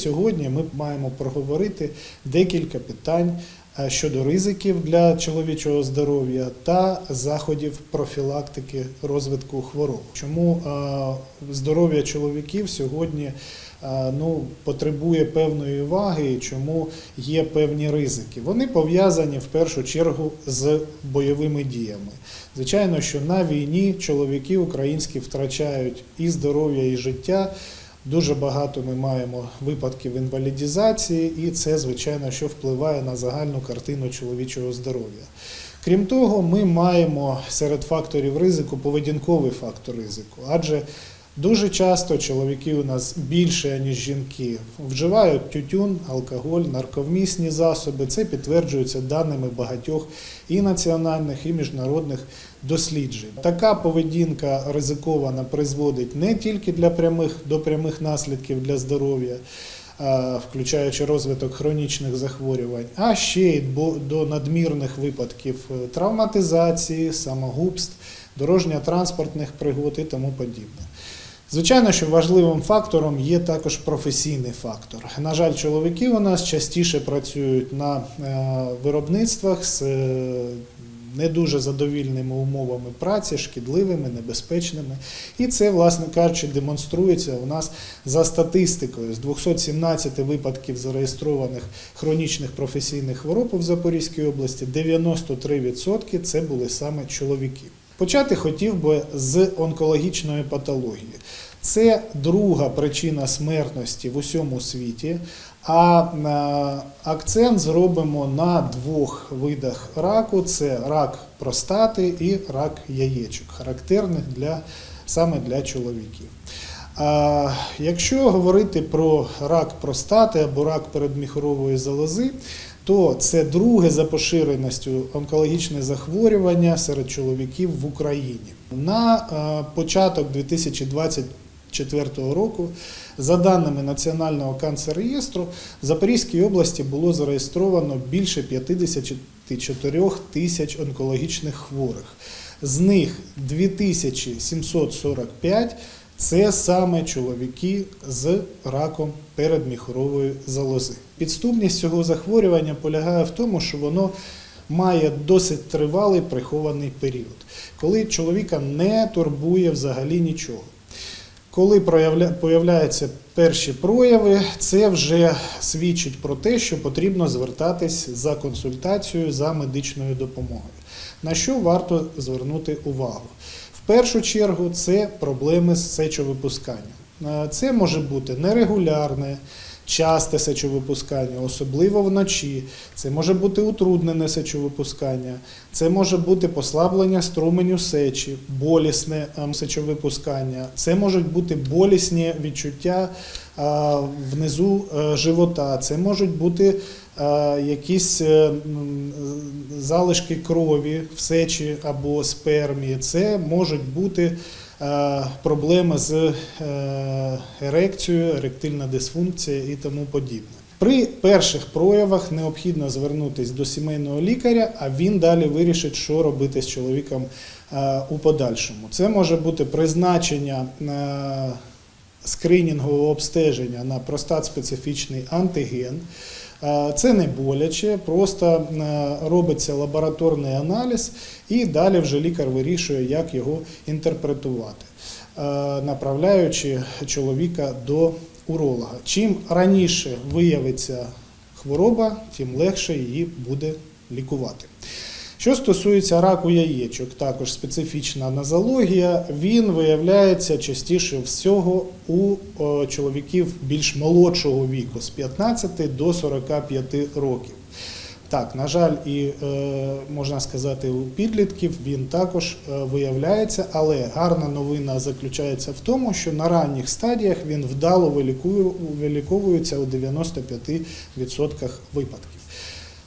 Сьогодні ми маємо проговорити декілька питань е, щодо ризиків для чоловічого здоров'я та заходів профілактики розвитку хвороб. Чому е, здоров'я чоловіків сьогодні е, ну, потребує певної уваги і чому є певні ризики? Вони пов'язані в першу чергу з бойовими діями. Звичайно, що на війні чоловіки українські втрачають і здоров'я, і життя. Дуже багато ми маємо випадків інвалідізації, і це, звичайно, що впливає на загальну картину чоловічого здоров'я. Крім того, ми маємо серед факторів ризику поведінковий фактор ризику, адже дуже часто чоловіки у нас більше, ніж жінки, вживають тютюн, алкоголь, нарковмісні засоби. Це підтверджується даними багатьох і національних, і міжнародних досліджень. Така поведінка ризикована призводить не тільки для прямих до прямих наслідків для здоров'я, включаючи розвиток хронічних захворювань, а ще й до надмірних випадків е, травматизації, самогубств, дорожньо-транспортних пригод і тому подібне. Звичайно, що важливим фактором є також професійний фактор. На жаль, чоловіки у нас частіше працюють на е, виробництвах з е, не дуже задовільними умовами праці, шкідливими, небезпечними. І це, власне кажучи, демонструється у нас за статистикою з 217 випадків зареєстрованих хронічних професійних хвороб в Запорізькій області, 93% це були саме чоловіки. Почати хотів би з онкологічної патології. Це друга причина смертності в усьому світі. А е, акцент зробимо на двох видах раку: це рак простати і рак яєчок, характерних для, саме для чоловіків. Якщо говорити про рак простати або рак передміхорової залози, то це друге за поширеністю онкологічне захворювання серед чоловіків в Україні. На е, початок 2020 2004 року, за даними Національного канцерреєстру, в Запорізькій області було зареєстровано більше 54 тисяч онкологічних хворих. З них 2745 це саме чоловіки з раком передміхорової залози. Підступність цього захворювання полягає в тому, що воно має досить тривалий прихований період, коли чоловіка не турбує взагалі нічого. Коли появляються перші прояви, це вже свідчить про те, що потрібно звертатись за консультацією за медичною допомогою. На що варто звернути увагу? В першу чергу це проблеми з сечовипусканням. Е, Це може бути нерегулярне, часте сечовипускання, особливо вночі. Це може бути утруднене сечовипускання, це може бути послаблення струменю сечі, болісне ем, сечовипускання, це можуть бути болісні відчуття внизу е, живота, це можуть бути е, якісь е, залишки крові в сечі або спермі, це можуть бути е, проблеми з е, ерекцією, еректильна дисфункція і тому подібне. При перших проявах необхідно звернутися до сімейного лікаря, а він далі вирішить, що робити з чоловіком е, у подальшому. Це може бути призначення е, скринінгового обстеження на простат-специфічний антиген. Е, Це не боляче, просто е, робиться лабораторний аналіз, і далі вже лікар вирішує, як його інтерпретувати, е, направляючи чоловіка до уролога. Чим раніше виявиться хвороба, тим легше її буде лікувати. Що стосується раку яєчок, також специфічна нозологія, він виявляється частіше всього у чоловіків більш молодшого віку з 15 до 45 років. Так, на жаль, і е, можна сказати, у підлітків він також е, виявляється, але гарна новина заключається в тому, що на ранніх стадіях він вдало виліковується у 95% випадків.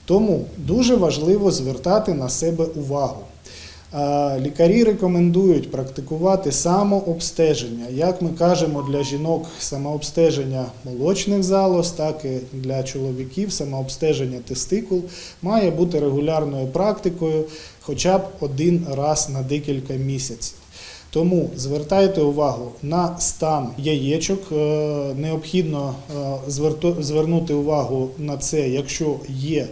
Тому дуже важливо звертати на себе увагу. Лікарі рекомендують практикувати самообстеження. Як ми кажемо для жінок, самообстеження молочних залоз, так і для чоловіків самообстеження тестикул має бути регулярною практикою хоча б один раз на декілька місяців. Тому звертайте увагу на стан яєчок. Е, Необхідно е, звернути увагу на це, якщо є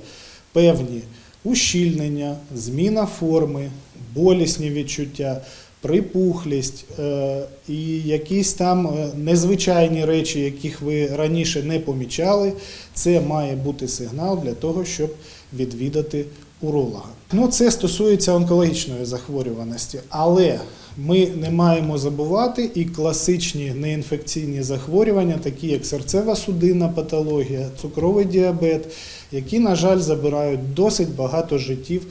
певні ущільнення, зміна форми, болісні відчуття, припухлість е, і якісь там е, незвичайні речі, яких ви раніше не помічали, це має бути сигнал для того, щоб відвідати уролога. Ну, це стосується онкологічної захворюваності, але ми не маємо забувати і класичні неінфекційні захворювання, такі як серцево-судинна патологія, цукровий діабет, які, на жаль, забирають досить багато життів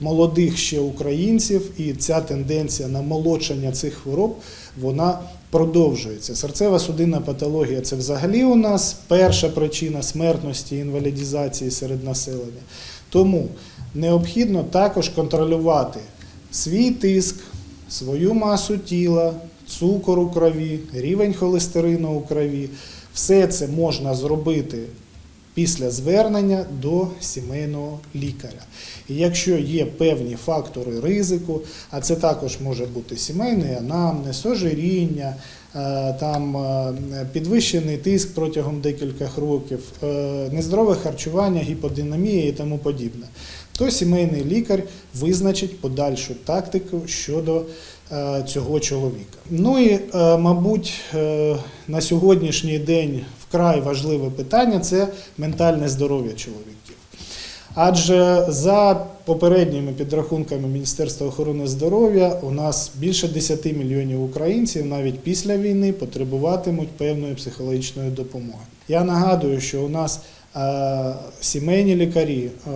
молодих ще українців, і ця тенденція на молодшання цих хвороб вона продовжується. Серцево-судинна патологія це взагалі у нас перша причина смертності і інвалідізації серед населення. Тому необхідно також контролювати свій тиск, свою масу тіла, цукор у крові, рівень холестерину у крові. Все це можна зробити після звернення до сімейного лікаря. І якщо є певні фактори ризику, а це також може бути сімейний анамнез, ожиріння, е, там е, підвищений тиск протягом декількох років, е, нездорове харчування, гіподинамія і тому подібне, то сімейний лікар визначить подальшу тактику щодо е, цього чоловіка. Ну і, е, мабуть, е, на сьогоднішній день вкрай важливе питання це ментальне здоров'я чоловіків. Адже за попередніми підрахунками Міністерства охорони здоров'я у нас більше 10 мільйонів українців навіть після війни потребуватимуть певної психологічної допомоги. Я нагадую, що у нас сімейні лікарі е,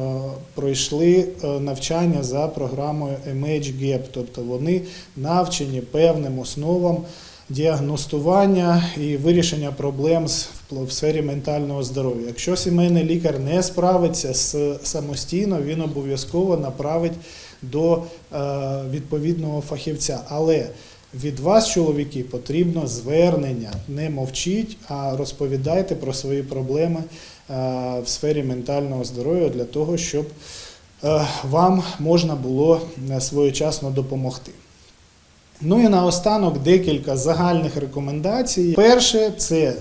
пройшли е, навчання за програмою MHGAP, тобто вони навчені певним основам діагностування і вирішення проблем в сфері ментального здоров'я. Якщо сімейний лікар не справиться самостійно, він обов'язково направить до е, відповідного фахівця. Але від вас, чоловіки, потрібно звернення. Не мовчіть, а розповідайте про свої проблеми в сфері ментального здоров'я для того, щоб е, вам можна було е, своєчасно допомогти. Ну і наостанок декілька загальних рекомендацій. Перше це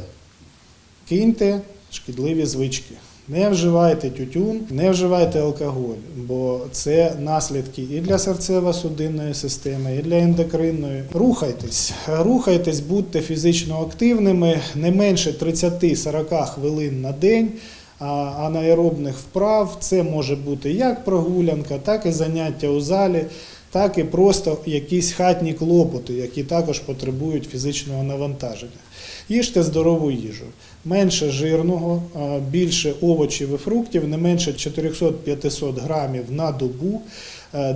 киньте шкідливі звички. Не вживайте тютюн, не вживайте алкоголь, бо це наслідки і для серцево-судинної системи, і для ендокринної. Рухайтесь, рухайтесь, будьте фізично активними, не менше 30-40 хвилин на день. А анаеробних вправ це може бути як прогулянка, так і заняття у залі, так і просто якісь хатні клопоти, які також потребують фізичного навантаження. Їжте здорову їжу. Менше жирного, більше овочів і фруктів, не менше 400-500 грамів на добу,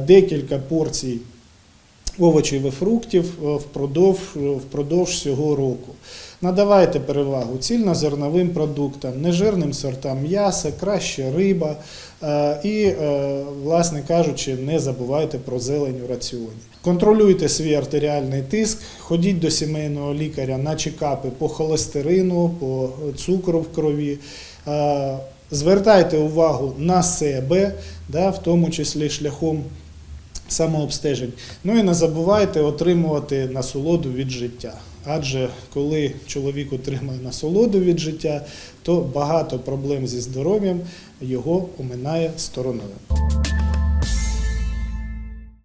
декілька порцій овочів і фруктів е, впродовж, впродовж всього року. Надавайте перевагу цільнозерновим продуктам, нежирним сортам м'яса, краще риба е, і, е, власне кажучи, не забувайте про зелень у раціоні. Контролюйте свій артеріальний тиск, ходіть до сімейного лікаря на чекапи по холестерину, по цукру в крові. Е, Звертайте увагу на себе, да, в тому числі шляхом самообстежень. Ну і не забувайте отримувати насолоду від життя. Адже коли чоловік отримує насолоду від життя, то багато проблем зі здоров'ям його оминає стороною.